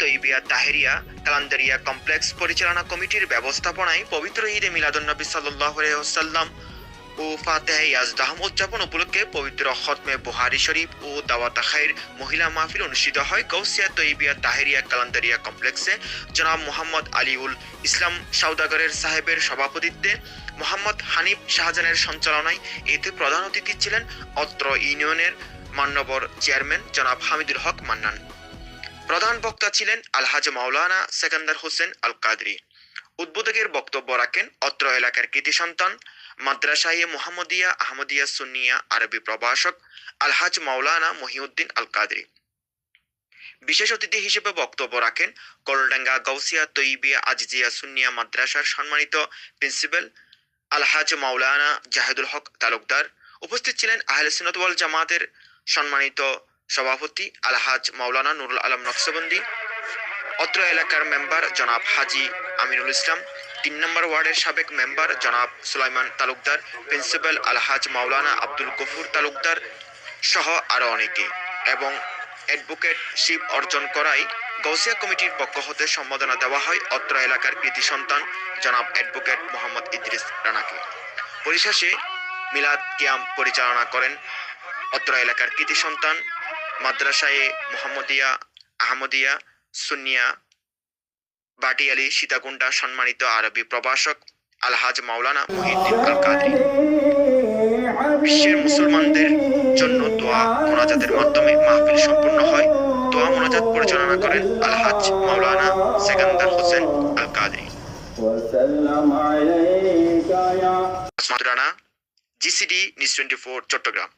তৈবিয়া Taheria কালান্দারিয়া complex পরিচালনা কমিটির ব্যবস্থাপনায় পবিত্র ঈদে মিলাদুন্নবী সাল্লাম ও ফাতেহ ইয়াজদাহম উদযাপন উপলক্ষে পবিত্র খতমে বুহারি শরীফ ও দাওয়াত খাইর মহিলা মাহফিল অনুষ্ঠিত হয় গৌসিয়া তৈবিয়া তাহেরিয়া কালান্দারিয়া কমপ্লেক্সে। জনাব মোহাম্মদ আলিউল ইসলাম সাউদাগরের সাহেবের সভাপতিত্বে মোহাম্মদ হানিফ শাহজাহানের সঞ্চালনায় এতে প্রধান অতিথি ছিলেন অত্র ইউনিয়নের মান্যবর চেয়ারম্যান জনাব হামিদুল হক মান্নান। প্রধান বক্তা ছিলেন আলহাজ মাওলানা সেকান্দার হোসেন আল কাদরি উদ্বোধকের বক্তব্য রাখেন অত্র এলাকার কৃতি সন্তান, মাদ্রাসায়ে মোহাম্মদিয়া, আহমদিয়া সুন্নিয়া আরবি প্রভাষক আলহাজ মাওলানা মহিউদ্দিন আল কাদরি বিশেষ অতিথি হিসেবে বক্তব্য রাখেন কলডাঙ্গা গৌসিয়া তৈবিয়া আজিজিয়া সুন্নিয়া মাদ্রাসার সম্মানিত প্রিন্সিপাল আলহাজ মাওলানা জাহেদুল হক তালুকদার। উপস্থিত ছিলেন আহলে সুন্নত ওয়াল জামাতের সম্মানিত সভাপতি আলহাজ মাওলানা নুরুল আলম নকশবন্দি, অত্র এলাকার মেম্বার জনাব হাজি আমিনুল ইসলাম, তিন নম্বর ওয়ার্ডের সাবেক মেম্বার জনাব সুলাইমান তালুকদার, প্রিন্সিপাল আলহাজ মাওলানা আব্দুল গফুর তালুকদার সহ আরও অনেকে এবং অ্যাডভোকেট শিব অর্জন করাই গৌসিয়া কমিটির পক্ষ হতে সম্বোধনা দেওয়া হয় অত্র এলাকার কৃতি সন্তান জনাব অ্যাডভোকেট মোহাম্মদ ইদ্রিস রানাকে। পরিশেষে মিলাদ কিয়াম পরিচালনা করেন অত্র এলাকার কৃতি সন্তান মাদ্রাসায়ে মোহাম্মদিয়া আহমদিয়া সুনিয়া বাটিয়ালি সীতাকুণ্ডা সম্মানিত আরবি প্রভাষক আলহাজ মাওলানা মহিদ্দিন আল কাদরি বিশ্বের মুসলমানদের জন্য দোয়া মোনাজাতের মাধ্যমে মাহফিল সম্পন্ন হয়। দোয়া মোনাজাত পরিচালনা করেন আলহাজ মাওলানা Sekandar Hossain Al Qadri GCD news twenty four Chattogram.